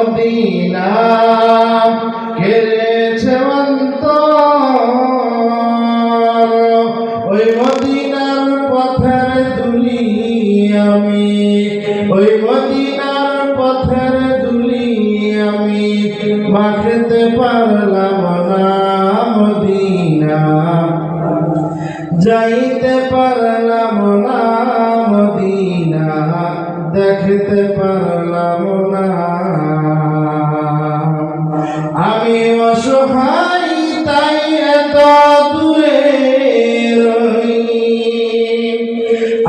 Medina ঘেরেছে অন্তর। ওই মদিনার পথের দুলি আমি, ওই মদিনার পথের দুলি আমি মাখতে যাইতে পারলাম না মদিনা, দেখতে পারলাম না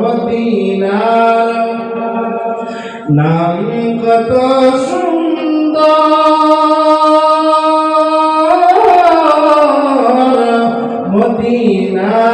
মদিনার নাম কত সুন্দর মদিনা।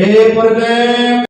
এ পর্যায়ে